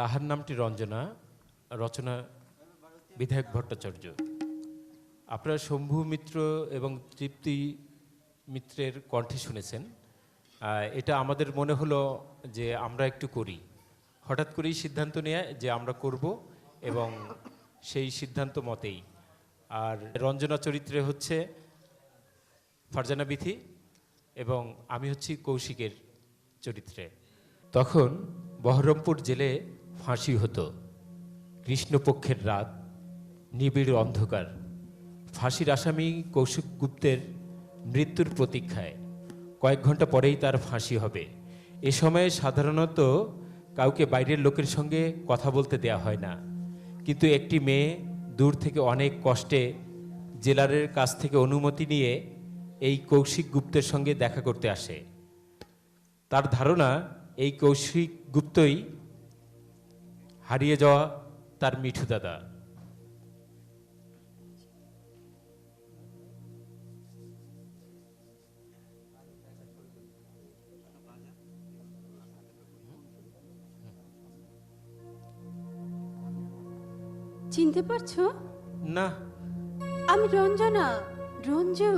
তাহার নামটি রঞ্জনা, রচনা বিধায়ক ভট্টাচার্য। আপনারা শম্ভু মিত্র এবং তৃপ্তি মিত্রের কণ্ঠে শুনেছেন। এটা আমাদের মনে হলো যে আমরা একটু করি। হঠাৎ করেই সিদ্ধান্ত নেয় যে আমরা করব এবং সেই সিদ্ধান্ত মতেই। আর রঞ্জনা চরিত্রে হচ্ছে ফারজানা বিথি এবং আমি হচ্ছি কৌশিকের চরিত্রে। তখন বহরমপুর জেলে ফাঁসি হতো। কৃষ্ণপক্ষের রাত, নিবিড় অন্ধকার। ফাঁসির আসামি কৌশিক গুপ্তের মৃত্যুর প্রতীক্ষায়। কয়েক ঘণ্টা পরেই তার ফাঁসি হবে। এ সময়ে সাধারণত কাউকে বাইরের লোকের সঙ্গে কথা বলতে দেয়া হয় না। কিন্তু একটি মেয়ে দূর থেকে অনেক কষ্টে জেলারের কাছ থেকে অনুমতি নিয়ে এই কৌশিক গুপ্তের সঙ্গে দেখা করতে আসে। তার ধারণা, এই কৌশিক গুপ্তই হারিয়ে যাওয়া তার মিঠু দাদা। চিনতে পারছ? না। আমি রঞ্জনা রঞ্জু।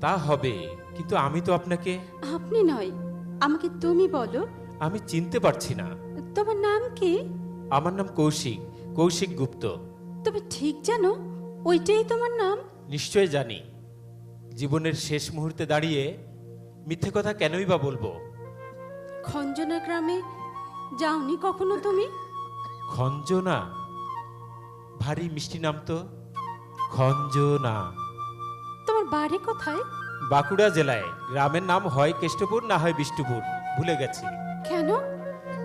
তা হবে কিন্তু আমি তো আপনাকে আপনি নয় আমাকে তুমি বলো। আমি চিনতে পারছি না। তোমার নাম কি? আমার নাম কৌশিক কৌশিক গুপ্ত। তবে ঠিক জানো ওইটাই তোমার নাম? নিশ্চয় জানি। জীবনের শেষ মুহূর্তে দাঁড়িয়ে মিথ্যে কথা কেনই বা বলব? খঞ্জনা গ্রামে যাওনি কখনো তুমি? খঞ্জনা? ভারী মিষ্টি নাম তো। খঞ্জনা। তোমার বাড়ি কোথায়? বাঁকুড়া জেলায়। গ্রামের নাম হয় কেষ্টপুর না হয় বিষ্ণুপুর। ভুলে গেছি। কেন?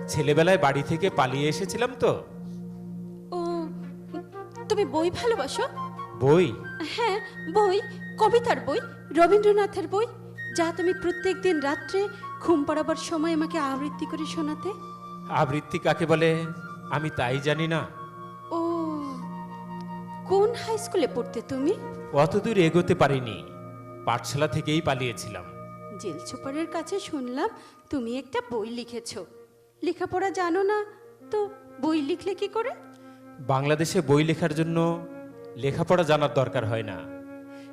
ছেলেবেলায় বাড়ি থেকে পালিয়ে এসেছিলাম তো। ও তুমি বই ভালোবাসো? বই? হ্যাঁ বই কবিতার বই রবীন্দ্রনাথের বই যা তুমি প্রত্যেকদিন রাত্রে ঘুম পাড়াবার সময় আমাকে আবৃত্তি করে শোনাতে। আবৃত্তি কাকে বলে? আমি তাই জানি না। ও কোন হাই স্কুলে পড়তে তুমি? অতদূর এগোতে পারিনি। পাঠশালা থেকেই পালিয়েছিলাম। জেল সুপারের কাছে শুনলাম তুমি একটা বই লিখেছ। লেখাপড়া জানো না? তো বই লিখলে কি করে? বাংলাদেশে বই লেখার জন্য লেখাপড়া জানার দরকার হয় না।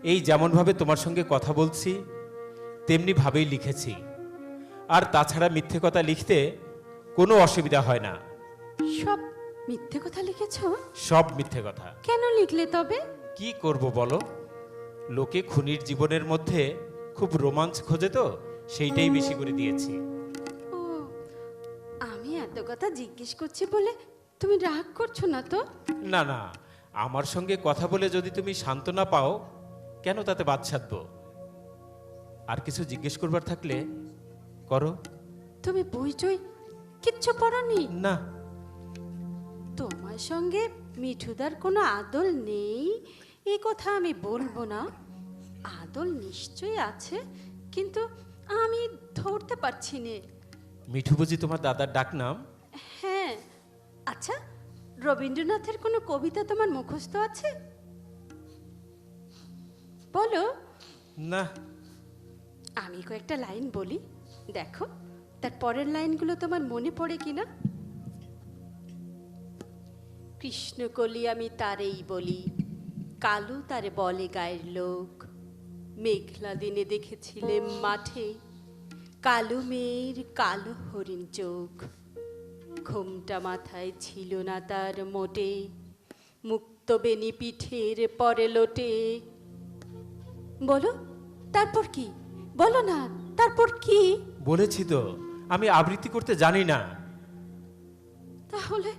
এই যেমনভাবে তোমার সঙ্গে কথা বলছি তেমনি ভাবেই লিখেছি। আর তাছাড়া মিথ্যে কথা লিখতে কোনো অসুবিধা হয় না। সব মিথ্যে কথা লিখেছ? সব মিথ্যে কথা। কেন লিখলে তবে? কি করব বলো? লোকে খুনির জীবনের মধ্যে খুব রোমাঞ্চ খোঁজে তো সেইটাই বেশি করে দিয়েছি। কথা জিজ্ঞেস করছি বলে তুমি রাগ করছ না তো? না না আমার সঙ্গে কথা বলে যদি তুমি সান্ত্বনা পাও কেন তাতে বাদ সাধবো আর কিছু জিজ্ঞেস করবার থাকলে করো। তুমি বই টই কিচ্ছু পড়নি? না। তোমার সঙ্গে মিঠুদার কোনো আদল নেই এই কথা আমি বলব না। আদল নিশ্চয়ই আছে কিন্তু আমি ধরতে পারছি না। মিঠু বুঝি তোমার দাদার ডাক নাম হ্যাঁ। আচ্ছা রবীন্দ্রনাথের কোনো কবিতা তোমার মুখস্থ আছে? বলো। না। আমি কয়েকটা লাইন বলি। দেখো তার পরের লাইনগুলো তোমার মনে পড়ে কিনা কৃষ্ণকলি আমি তারেই বলি কালু তারে বলে গায়ের লোক। মেঘলা দিনে দেখেছিলেম মাঠে কালো মেয়ের কালো হরিণ চোখ। ঘুমটা মাথায় ছিল না তার মোটে। মুক্ত বেনি পিঠের পরে লোটে। বলো তারপর কি? বলো না তারপর কি? বলেছি তো আমি আবৃত্তি করতে জানি না। তাহলে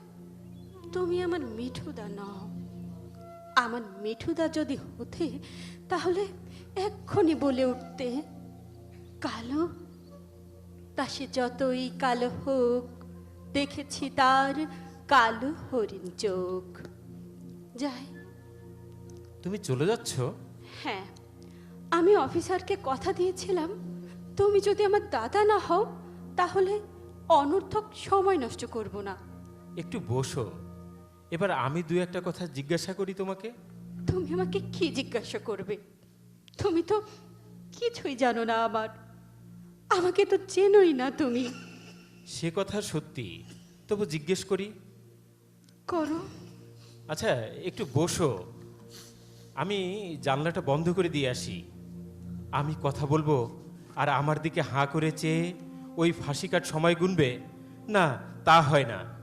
তুমি আমার মিঠুদা নও। আমার মিঠুদা যদি হতে তাহলে এক্ষুনি বলে উঠতে। কালো তা সে যতই কালো হোক দেখেছি তার কালো হরিণ চোখ। যাই। তুমি চলে যাচ্ছ? হ্যাঁ। আমি অফিসারকে কথা দিয়েছিলাম তুমি যদি আমার দাদা না হও তাহলে অনর্থক সময় নষ্ট করব না। একটু বসো। এবার আমি দু একটা কথা জিজ্ঞাসা করি তোমাকে। তুমি আমাকে কি জিজ্ঞাসা করবে? তুমি তো কিছুই জানো না আমার। আমাকে তো চেনোই না তুমি। সে কথা সত্যি? তবু জিজ্ঞেস করি। করো। আচ্ছা একটু বসো। আমি জানলাটা বন্ধ করে দিয়ে আসি। আমি কথা বলব আর আমার দিকে হাঁ করে চেয়ে ওই ফাঁসি কাট সময় গুনবে? না তা হয় না।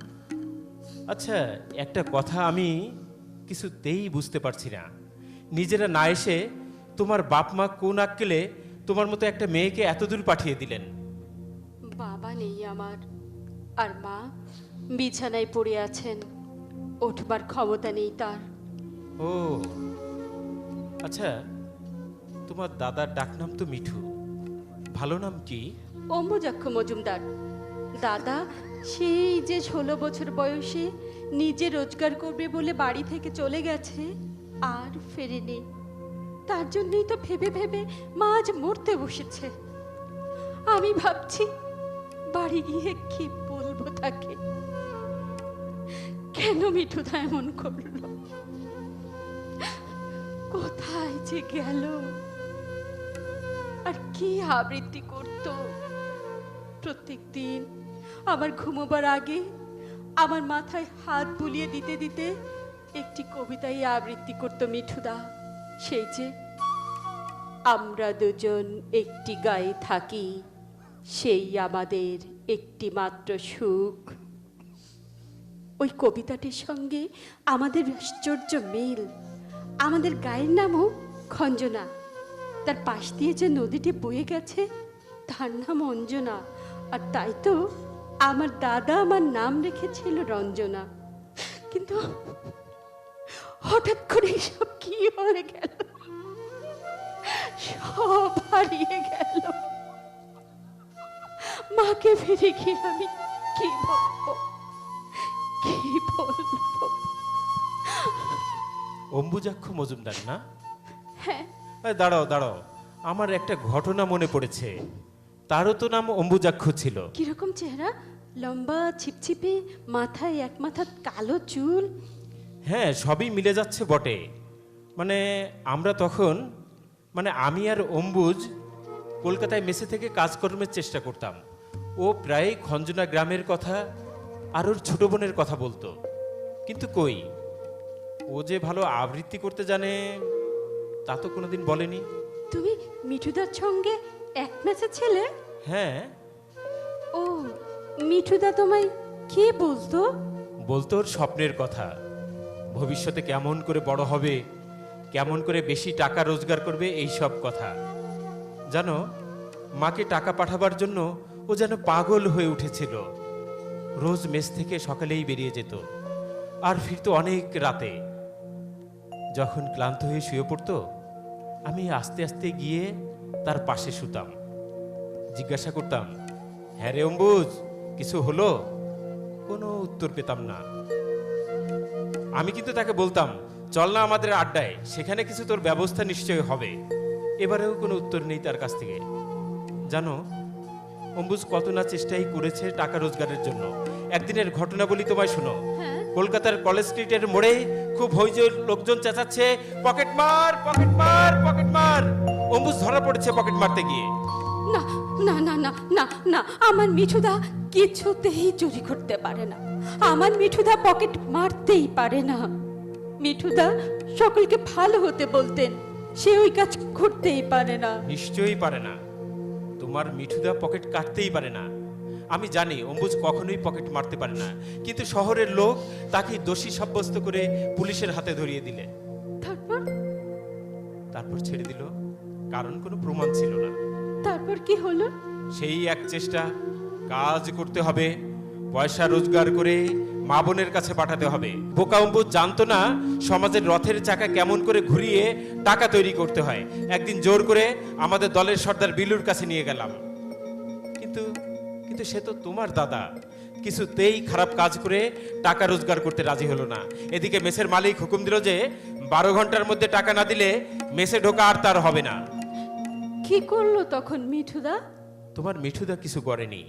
আচ্ছা একটা কথা আমি কিছুতেই বুঝতে পারছি না। নিজেরা না এসে তোমার বাপ মা কোন আক্কেলে তোমার মতো একটা মেয়েকে এত দূর পাঠিয়ে দিলেন? আমার। আর মা বিছানায় পড়ে আছেন ওঠবার ক্ষমতা নেই তার। ও আচ্ছা তোমার দাদার ডাকনাম তো মিঠু। ভালো নাম কি? অম্বুজাক্ষ মজুমদার। দাদা সেই যে ষোলো বছর বয়সে নিজে রোজগার করবে বলে বাড়ি থেকে চলে গেছে আর ফেরেনি। তার জন্যই তো ভেবে ভেবে মা আজ মরতে বসেছে। আমি ভাবছি বাড়ি গিয়ে কি বলব তাকে? কেন মিঠুদা এমন করল? কোথায় যে গেল? আর কি আবৃত্তি করতো? প্রত্যেক দিন আমার ঘুমোবার আগে আমার মাথায় হাত বুলিয়ে দিতে দিতে একটি কবিতাই আবৃত্তি করত মিঠুদা সেই যে, আমরা দুজন একটি গায়ে থাকি সেই আমাদের একটি মাত্র সুখ। ওই কবিতাটির সঙ্গে আমাদের আশ্চর্য মিল। আমাদের গায়ের নামও খঞ্জনা। তার পাশ দিয়ে যে নদীটি বয়ে গেছে, তার নাম অঞ্জনা। আর তাই তো আমার দাদা আমার নাম রেখেছিল রঞ্জনা। কিন্তু হঠাৎ করে সব কি হয়ে গেল? সব হারিয়ে গেল। মাকে ফিরে গিয়ে আমি কি বলব? কি বলব? অম্বুজাক্ষ মজুমদার না? হ্যাঁ। দাঁড়াও দাঁড়াও। আমার একটা ঘটনা মনে পড়েছে। তারও তো নাম অম্বুজাক্ষ ছিল। কীরকম চেহারা? লম্বা ছিপছিপে মাথায় এক মাথা কালো চুল। হ্যাঁ সবই মিলে যাচ্ছে বটে। মানে আমরা তখন মানে আমি আর অম্বুজ কলকাতায় মেসে থেকে কাজকর্মের চেষ্টা করতাম। ও প্রায় খঞ্জনা গ্রামের কথা আর ওর ছোট বোনের কথা বলতো। কিন্তু কই? ও যে ভালো আবৃত্তি করতে জানে তা তো কোনোদিন বলেনি। তুমি মিঠুদার সঙ্গে এক ম্যাচে ছেলে? হ্যাঁ। ও মিঠুদা তোমায় কে বলতো? বলতো ওর স্বপ্নের কথা। ভবিষ্যতে কেমন করে বড় হবে কেমন করে বেশি টাকা রোজগার করবে এই সব কথা। জানো মাকে টাকা পাঠাবার জন্য ও যেন পাগল হয়ে উঠেছিল। রোজ মেস থেকে সকালেই বেরিয়ে যেত, আর ফিরতো অনেক রাতে। যখন ক্লান্ত হয়ে শুয়ে পড়তো, আমি আস্তে আস্তে গিয়ে তার পাশে শুতাম। জিজ্ঞাসা করতাম হ্যাঁ রে অম্বুজ, কিছু হলো? কোনো উত্তর পেতাম না। আমি কিন্তু তাকে বলতাম, চল না আমাদের আড্ডায়, সেখানে কিছু তোর ব্যবস্থা নিশ্চয়ই হবে। এবারেও কোনো উত্তর নেই তার কাছ থেকে। জানো অম্বুজ কত না চেষ্টাই করেছে টাকা রোজগারের জন্য। একদিনের ঘটনা বলি তোমায় শোনো। হ্যাঁ। কলকাতার কলেজ স্ট্রিটের মোড়ে খুব হইচই লোকজন চেঁচাচ্ছে পকেট মার পকেট মার পকেট মার! অম্বুজ ধরা পড়েছে পকেট মারতে গিয়ে। না না না না না না আমার মিঠুদা কিছুতেই চুরি করতে পারে না। আমার মিঠুদা পকেট মারতেই পারে না। মিঠুদা সকলকে ভালো হতে বলতেন সে ওই কাজ করতেই পারে না। নিশ্চয়ই পারে না। তোমার মিঠুদা পকেট কাটতেই পারে না। আমি জানি অম্বুজ কখনোই পকেট মারতে পারে না কিন্তু শহরের লোক তাকে দোষী সাব্যস্ত করে পুলিশের হাতে ধরিয়ে দিলে। তারপর? তারপর ছেড়ে দিল কারণ কোনো প্রমাণ ছিল না। তারপর কি হলো? সেই এক চেষ্টা কাজ করতে হবে পয়সা রোজগার করে মা বোনের কাছে পাঠাতে হবে। বোকা অম্বুজ জানতো না সমাজের রথের চাকা কেমন করে ঘুরিয়ে টাকা তৈরি করতে হয়। একদিন জোর করে আমাদের দলের সর্দার বিলুর কাছে নিয়ে গেলাম। কিন্তু কিন্তু সে তো তোমার দাদা। কিছুতেই খারাপ কাজ করে টাকা রোজগার করতে রাজি হলো না। এদিকে মেসের মালিক হুকুম দিল যে বারো ঘণ্টার মধ্যে টাকা না দিলে মেসে ঢোকা আর তার হবে না। কি করল তখন মিঠুদা? তোমার মিঠুদা কিছু করেনি।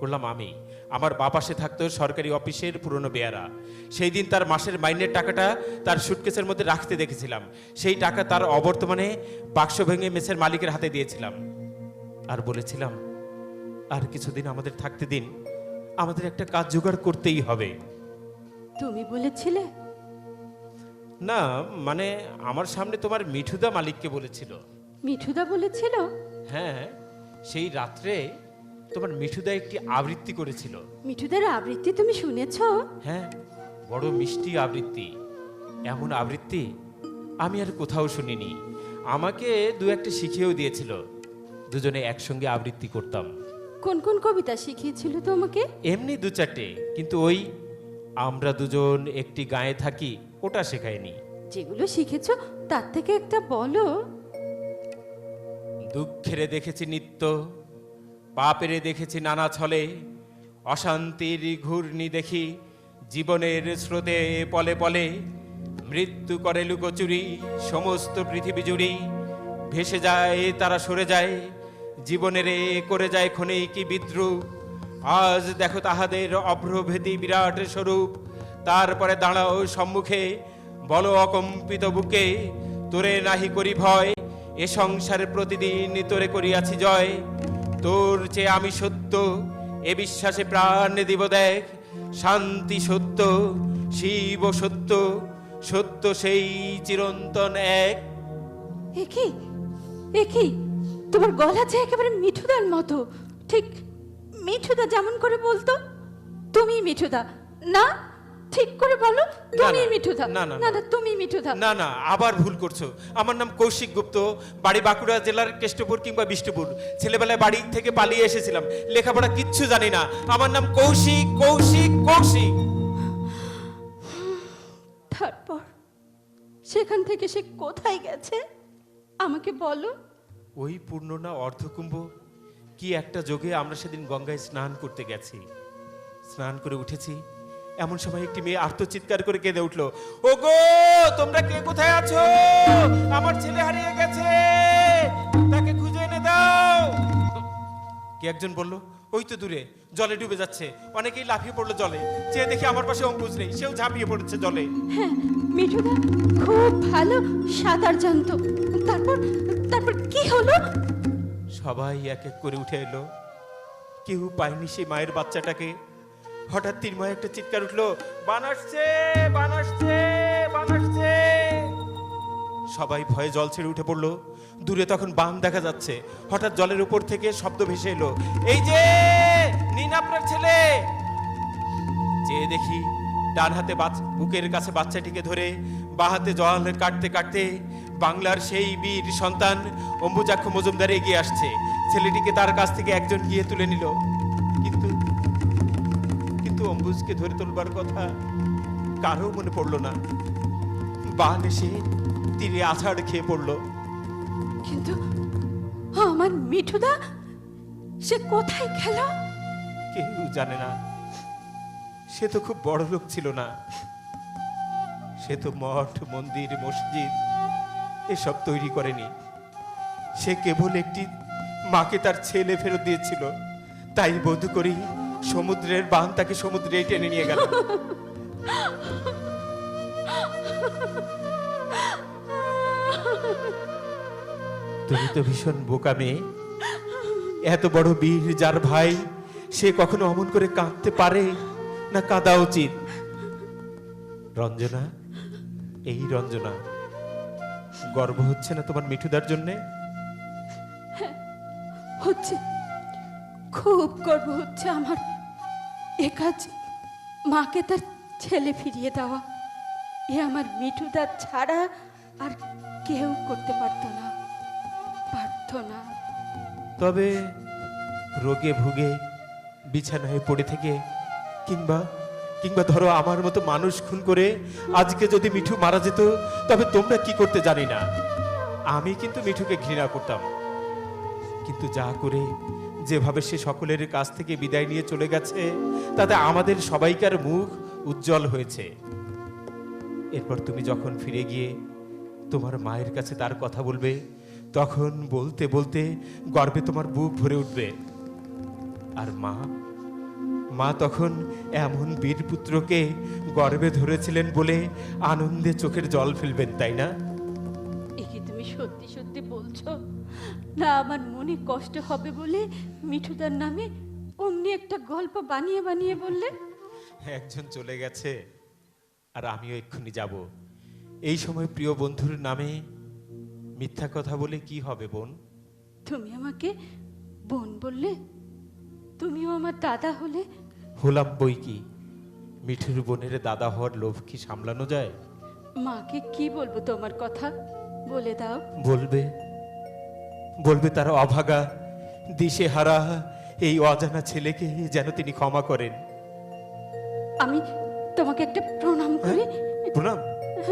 করলাম আমি। আমার বা পাশে থাকতো সরকারি অফিসের পুরনো বেয়ারা। সেই দিন তার মাসের মাইনের টাকাটা তার সুটকেসের মধ্যে রাখতে দেখেছিলাম। সেই টাকা তার অবর্তমানে বাক্স ভেঙে মেসের মালিকের হাতে দিয়েছিলাম। আর বলেছিলাম আর কিছুদিন আমাদের থাকতে দিন আমাদের একটা কাজ জোগাড় করতেই হবে। তুমি বলেছিলে? না মানে আমার সামনে তোমার মিঠুদা মালিককে বলেছিল। মিঠুদা বলেছিল? হ্যাঁ সেই রাত্রে তোমার মিঠুদা একটি আবৃত্তি করেছিল। মিঠুদার আবৃত্তি তুমি শুনেছো? হ্যাঁ বড় মিষ্টি আবৃত্তি। এমন আবৃত্তি আমি আর কোথাও শুনিনি। আমাকে দু একটা শিখিয়েও দিয়েছিল। দুজনে একসঙ্গে আবৃত্তি করতাম। কোন কোন কবিতা শিখিয়েছিল তোমাকে এমনি দু চারটে কিন্তু ওই আমরা দুজন একটি গায়ে থাকি ওটা শেখায়নি। যেগুলো শিখেছো তার থেকে একটা বলো। দুঃখেরে দেখেছি নিত্য পাপেরে দেখেছি নানা ছলে, অশান্তির ঘূর্ণি দেখি, জীবনের স্রোতে পলে পলে, মৃত্যু করে লুকোচুরি, সমস্ত পৃথিবী জুড়ি, ভেসে যায়, তারা সরে যায়, জীবনের এ করে যায় ক্ষণেই কি বিদ্রুপ। আজ দেখো তাহাদের অভ্রভেদী বিরাট স্বরূপ, তারপরে দাঁড়াও সম্মুখে, বলো অকম্পিত বুকে, তোরে নাহি করি ভয়, এ সংসারে প্রতিদিন তোরে করিয়াছি জয়। তোর চেয়ে আমি সত্য, এ বিশ্বাসে প্রাণ দিব দেখ। শান্তি সত্য, শিব সত্য সত্য সেই চিরন্তন এক। একই একই তোমার গলা যে একেবারে মিঠুদার মতো। ঠিক মিঠুদা যেমন করে বলতো তুমি মিঠুদা, না? ঠিক করে বলো তুমি না, মিঠুদা না, না, না না। না তুমি না না আবার ভুল করছ। আমার নাম কৌশিক গুপ্ত বাড়ি বাঁকুড়া জেলার কেষ্টপুর কিংবা বিষ্ণুপুর। ছেলেবেলায় বাড়ি থেকে পালিয়ে এসেছিলাম। লেখাপড়া কিচ্ছু জানি না। আমার নাম কৌশিক কৌশিক কৌশিক। তারপর সেখান থেকে সে কোথায় গেছে? আমাকে বলো। ওই পূর্ণ না অর্ধকুম্ভ কি একটা যোগে আমরা সেদিন গঙ্গায় স্নান করতে গেছি। স্নান করে উঠেছি। এমন সময় একটি মেয়ে আর্তচিৎকার করে কেঁদে উঠল। ওগো তোমরা কে? কোথায় আছো? আমার ছেলে হারিয়ে গেছে। তাকে খুঁজে এনে দাও। কে একজন বলল ওই তো দূরে জলে ডুবে যাচ্ছে। অনেকেই লাফিয়ে পড়ল জলে। চেয়ে দেখি আমার পাশে অম্বুজ নেই সেও ঝাঁপিয়ে পড়েছে জলে। হ্যাঁ মিঠুদা খুব ভালো সাঁতার জানতো। তারপর তারপর কি হলো? সবাই এক এক করে উঠে এলো। কেউ পায়নি সেই মায়ের বাচ্চাটাকে। হঠাৎ তিনময় একটা চিৎকার উঠল, বান আসছে বান আসছে বান আসছে! সবাই ভয়ে জল ছেড়ে উঠে পড়ল। দূরে তখন বান দেখা যাচ্ছে। হঠাৎ জলের উপর থেকে শব্দ ভেসে এলো, এই যে, নিন আপনার ছেলে! চেয়ে দেখি ডান হাতে বুকের কাছে বাচ্চাটিকে ধরে বা হাতে জল কাটতে কাটতে বাংলার সেই বীর সন্তান অম্বুজাক্ষ মজুমদার এগিয়ে আসছে। ছেলেটিকে তার কাছ থেকে একজন গিয়ে তুলে নিল। কিন্তু কিন্তু অম্বুজকে ধরে তোলবার কথা কারও মনে পড়ল না। বান এসে তীরে আছাড় খেয়ে পড়ল। কিন্তু আমার মিঠুদা সে কোথায় গেল? কেউ জানে না। সে তো খুব বড় লোক ছিল না। সে তো মঠ মন্দির মসজিদ এসব তৈরি করেনি। সে কেবল একটি মাকে তার ছেলে ফেরত দিয়েছিল। তাই বোধ করি সমুদ্রের বান তাকে সমুদ্রে টেনে নিয়ে গেল। তুমি তো ভীষণ বোকা মেয়ে। এত বড় বীর যার ভাই, সে কখনো অমন করে কাঁদতে পারে না কাঁদা উচিত? রঞ্জনা, এই রঞ্জনা, গর্ব হচ্ছে না তোমার মিঠুদার জন্যে? হচ্ছে। খুব গর্ব হচ্ছে আমার। এ কাজ মাকে তার ছেলে ফিরিয়ে দেওয়া। এ আমার মিঠুদা ছাড়া আর কেউ করতে পারতো না পারতো না। তবে রোগে ভুগে, বিছানায় পড়ে থেকে, কিংবা কিংবা ধরো আমার মতো মানুষ খুন করে আজকে যদি মিঠু মারা যেত, তবে তোমরা কি করতে জানি না। আমি কিন্তু মিঠুকে ঘৃণা করতাম। কিন্তু যা করে যেভাবে সে সকলের কাছ থেকে বিদায় নিয়ে চলে গেছে, তাতে আমাদের সবাইকার মুখ উজ্জ্বল হয়েছে। এরপর তুমি যখন ফিরে গিয়ে তোমার মায়ের কাছে তার কথা বলবে, তখন বলতে বলতে গর্বে তোমার বুক ভরে উঠবে। আর মা মা তখন এমন বীরপুত্রকে গর্বে ধরেছিলেন বলে আনন্দে চোখের জল ফেলবেন, তাই না? তুমি সত্যি সত্যি বলছো না আমার মনে কষ্ট হবে বলে মিঠুদার নামে অমনি একটা গল্প বানিয়ে বানিয়ে বললে? একজন চলে গেছে আর আমিও এক্ষুনি যাব। এই সময় প্রিয় বন্ধুর নামে মিথ্যা কথা বলে কি হবে বোন? তুমি আমাকে বোন বললে? তুমিও আমার দাদা হলে? হলাম বই কি? মিঠুর বোনের দাদা হওয়ার লোভ কি সামলানো যায়? মাকে কি বলব তোমার কথা? বলে দাও। বলবে বলবে তার অভাগা দিশে হারা এই অজানা ছেলেকে যেন তিনি ক্ষমা করেন। আমি তোমাকে একটা প্রণাম করি। প্রণাম?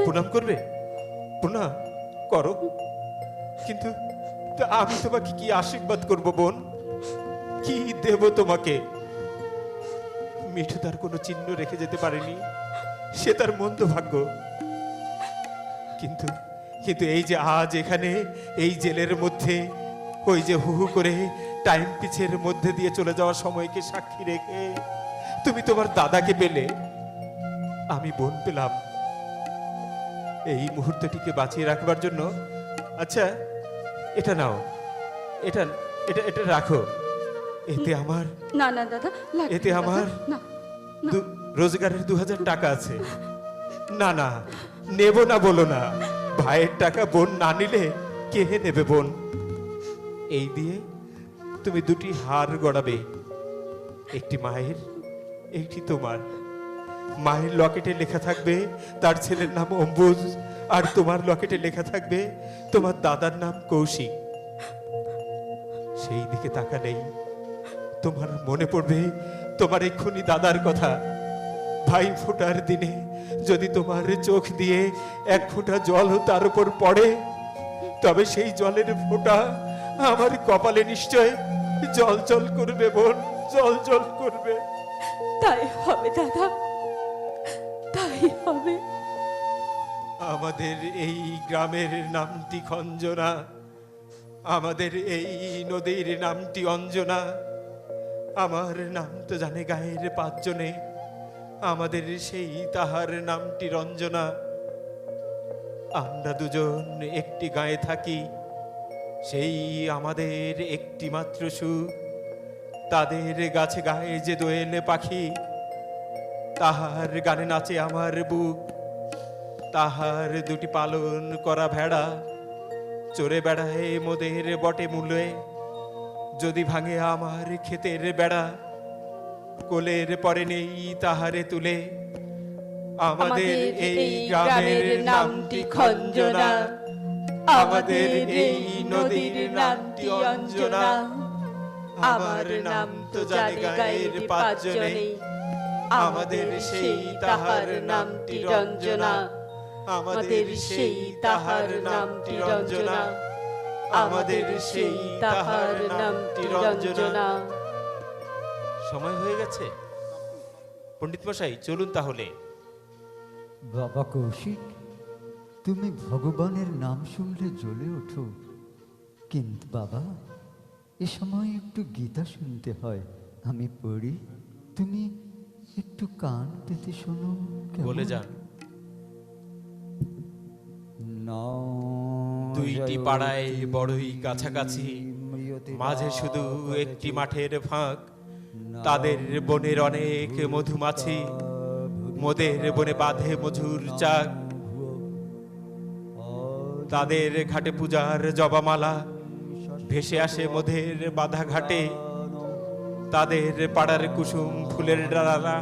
প্রণাম করবে? প্রণাম? করো। কিন্তু আমি তোমাকে কি আশীর্বাদ করব বোন? কি দেব তোমাকে? মিঠু তার কোনো চিহ্ন রেখে যেতে পারেনি। সে তার মন্দ ভাগ্য। কিন্তু কিন্তু এই যে আজ এখানে এই জেলের মধ্যে ওই যে হু হু করে টাইম পিছের মধ্যে দিয়ে চলে যাওয়ার সময়কে সাক্ষী রেখে তুমি তোমার দাদাকে পেলে। আমি বোন পেলাম। এই মুহূর্তটিকে বাঁচিয়ে রাখবার জন্য আচ্ছা এটা নাও। এটা এটা এটা রাখো। এতে আমার না না দাদা এতে আমার- রোজগারের দু হাজার টাকা আছে। না না নেব না বলো না। ভাইয়ের টাকা বোন না নিলে কে নেবে বোন? এই দিয়ে তুমি দুটি হার গড়াবে, একটি মায়ের, একটি তোমার। মায়ের লকেটে লেখা থাকবে, তার ছেলের নাম অম্বুজ, আর তোমার লকেটে লেখা থাকবে, তোমার দাদার নাম কৌশিক। সেই দিকে তাকালেই তোমার মনে পড়বে, তোমার এক্ষুনি দাদার কথা। ভাই ফোটার দিনে যদি তোমার চোখ দিয়ে এক ফোঁটা জল তার উপর পড়ে তবে সেই জলের ফোঁটা আমার কপালে নিশ্চয় জল জল করবে বোন জল জল করবে। তাই হবে দাদা তাই হবে। আমাদের এই গ্রামের নামটি খঞ্জনা আমাদের এই নদীর নামটি অঞ্জনা। আমার নাম তো জানে গায়ের পাঁচজনে। আমাদের সেই তাহার নামটি রঞ্জনা। আমরা দুজন একটি গায়ে থাকি, সেই আমাদের একটি মাত্র সুখ তাদের গাছে গায়ে যে দোয়েলে পাখি, তাহার গানে নাচে আমার বুক। তাহার দুটি পালন করা ভেড়া চড়ে বেড়ায় মোদের বটে মূলে। যদি ভাঙে আমার ক্ষেতের বেড়া কোলের পরে নেই তাহারে তুলে। আমাদের এই গ্রামের নামটি খঞ্জনা। আমাদের এই নদীর নামটি অঞ্জনা। আমার নাম তো জানে গায়ের পাঁচজনে। আমাদের সেই তাহার নামটি রঞ্জনা। আমাদের সেই তাহার নামটি রঞ্জনা। আমাদের সেই তাহার নামটি রঞ্জনা। সময় হয়ে গেছে। পণ্ডিত মশাই চলুন তাহলে। বাবা কৌশিক তুমি ভগবানের নাম শুনলে জ্বলে ওঠো। কিন্তু বাবা এ সময় একটু গীতা শুনতে হয়। আমি পড়ি তুমি একটু কান পেতে শোনো বলে যান। দুইটি পাড়ায় বড়ই কাছাকাছি মাঝে শুধু একটি মাঠের ফাঁক। তাদের বনের অনেক মধুমাছি মোদের বনে বাঁধে মধুর চাক। তাদের ঘাটে পূজার জবামালা ভেসে আসে মোদের বাধা ঘাটে তাদের পাড়ার কুসুম ফুলের ডালা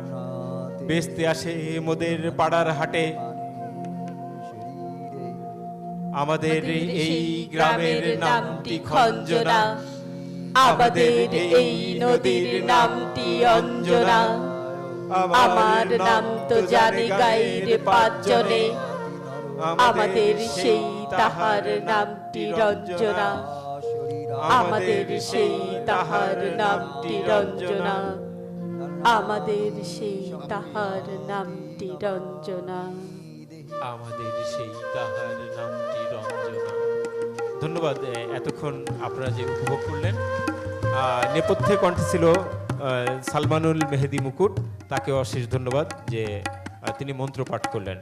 বেচতে আসে মোদের পাড়ার হাটে। আমাদের এই গ্রামের নামটি খঞ্জনা। আমাদের এই নদীর নামটি অঞ্জনা আমার নাম তো জানে গায়ের পাঁচজনে। আমাদের সেই তাহার নামটি রঞ্জনা আমাদের সেই তাহার নামটি রঞ্জনা আমাদের সেই তাহার নামটি রঞ্জনা আমাদের সেই তাহার নামটি ধন্যবাদ এতক্ষণ আপনারা যে উপভোগ করলেন। নেপথ্যে কণ্ঠে ছিল সালমানুল মেহেদি মুকুট তাকে অশেষ ধন্যবাদ যে তিনি মন্ত্র পাঠ করলেন।